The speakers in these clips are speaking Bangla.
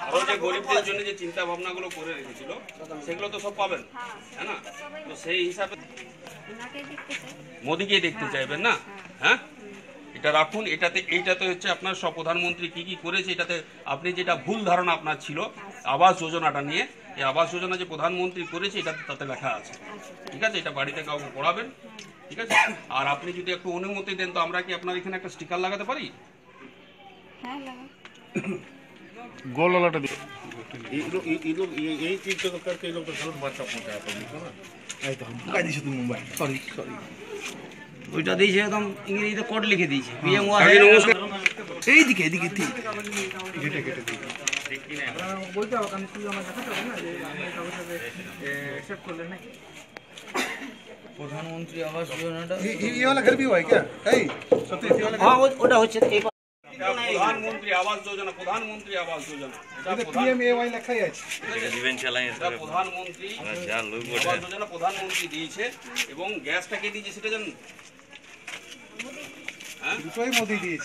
আরও যে গরিবদের জন্য যে চিন্তা ভাবনাগুলো করে রেখেছিল সেগুলো তো সব পাবেন হ্যাঁ না? তো সেই হিসাবে মোদিকে দেখতে চাইবেন না? হ্যাঁ? এটা রাখুন এটাতে এইটাতে হচ্ছে আপনার সব প্রধানমন্ত্রী কি কি করেছে এটাতে আপনি যেটা ভুল ধারণা আপনার ছিল আবাস যোজনাটা নিয়ে এই আবাস যোজনা যে প্রধানমন্ত্রী করেছে এটাতে তাতে লেখা আছে। ঠিক আছে? এটা বাড়িতে কাউকে পড়াবেন ঠিক আছে? আর আপনি যদি একটু অনুমতি দেন তো আমরা কি আপনার এখানে একটা স্টিকার লাগাতে পারি? হ্যাঁ गोल वाला दिख ये लोग ये ये लोग ये यही चीज को करके ये लोग तो गलत बात पहुंचाया पब्लिक को ना ঢুকাই দিছো তুমি মুম্বাই সরি সরি ওইটা দিয়েছে একদম ইংরেজিতে কোড লিখে দিয়েছে পিএম ওয়াই আগে নমস্কার এইদিকে এদিকে ঠিক केटे केटे दी প্রধানমন্ত্রী আবাস যোজনাটা ये ये वाला घर भी हुआ है क्या कहीं सतीश ये वाला হ্যাঁ ও- ওটা হচ্ছে এই এটা প্রধানমন্ত্রী আবাস যোজনা প্রধানমন্ত্রী আবাস যোজনা। প্রধানমন্ত্রী যোজনা প্রধানমন্ত্রী দিয়েছে এবং গ্যাসটাকে দিয়েছে সেটা জানেন? হ্যাঁ? দুটোই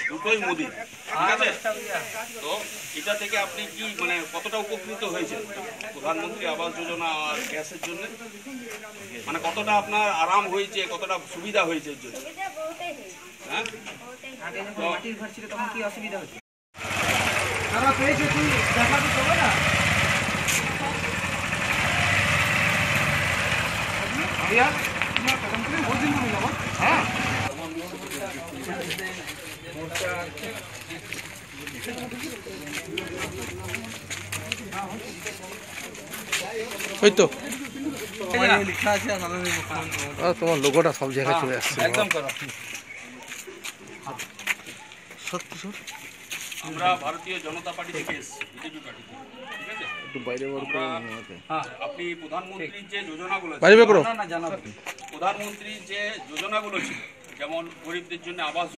দুটোই মোদি। তো এটা থেকে আপনি কি মানে কতটা উপকৃত হয়েছেন প্রধানমন্ত্রী আবাস যোজনা আর গ্যাসের জন্য? মানে কতটা আপনার আরাম হয়েছে কতটা সুবিধা হয়েছে এর জন্য? সুবিধা বহুতই হয়েছে হ্যাঁ আগে যখন মাটির ঘর ছিল তখন কি অসুবিধা হচ্ছে সারা পেয়েছে তুই দেখা তো চলে না भैया तुम्हारा प्रधानमंत्री बहुत दिन में मिला हाँ ওই তো লেখা আছে মাননীয় মুখ্যমন্ত্রী তোমার লোগোটা সব জায়গায় চলে আসছে একদম করো সত্যি আমরা ভারতীয় জনতা পার্টি থেকে এসেছি বিজেপি পার্টি ঠিক আছে? একটু বাইরে বার হ্যাঁ আপনি প্রধানমন্ত্রীর যে যোজনাগুলো বাইরে করো। না না প্রধানমন্ত্রীর যে যোজনাগুলো ছিল যেমন গরিবদের জন্য আবাস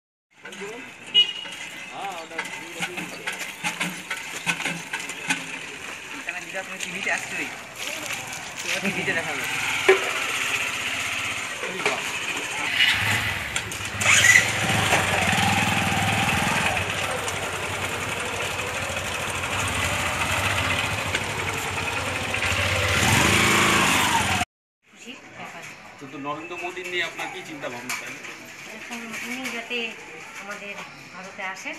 এখানে যেটা আপনি টিভিতে আসছে টিভিতে দেখা যাবে নরেন্দ্র মোদীর নিয়ে আপনার কি চিন্তা ভাবনা তাই উনি যাতে আমাদের ভারতে আসেন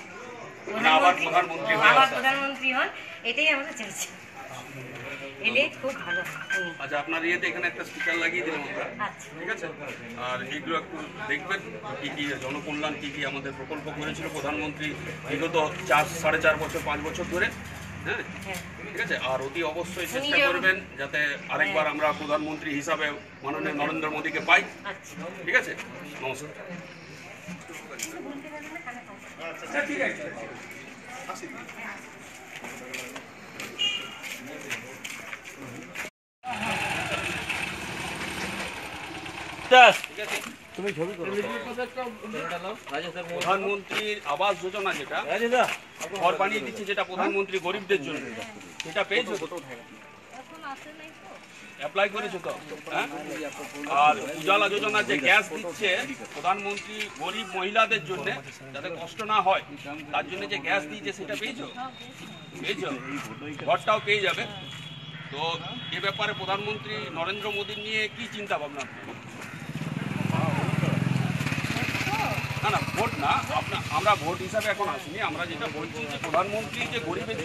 আবার প্রধানমন্ত্রী আবার প্রধানমন্ত্রী হন এটাই আমরা চাইছি। এলেই খুব ভালো আচ্ছা আপনার ইয়েতে এখানে একটা স্টিকার লাগিয়ে দিলাম আমরা। আচ্ছা। ঠিক আছে? আর এগুলো একটু দেখবেন কি কি জনকল্যাণ কি কি আমাদের প্রকল্প করেছিল প্রধানমন্ত্রী বিগত চার সাড়ে চার বছর পাঁচ বছর ধরে। হ্যাঁ। হ্যাঁ ঠিক আছে আর অতি অবশ্যই চেষ্টা করবেন যাতে আরেকবার আমরা প্রধানমন্ত্রী হিসাবে মাননীয় নরেন্দ্র মোদীকে পাই। আচ্ছা। ঠিক আছে। নমস্কার প্রধানমন্ত্রীর আবাস যোজনা যেটা ঘর বানিয়ে দিচ্ছে যেটা প্রধানমন্ত্রী গরিবদের জন্য। সেটা পেয়েছ? তো। অ্যাপ্লাই করেছ তো? হ্যাঁ? আর উজালা যোজনা যে গ্যাস দিচ্ছে প্রধানমন্ত্রী গরিব মহিলাদের জন্য যাতে কষ্ট না হয় তার জন্য যে গ্যাস দিয়েছে সেটা পেয়েছ? পেয়েছ? ঘরটাও পেয়ে যাবে। তো এ ব্যাপারে প্রধানমন্ত্রী নরেন্দ্র মোদী নিয়ে কি চিন্তা ভাবনা আপনার? না না ভোট না আপনার আমরা ভোট হিসাবে এখন আসিনি। আমরা যেটা বলছি যে প্রধানমন্ত্রী যে গরিবের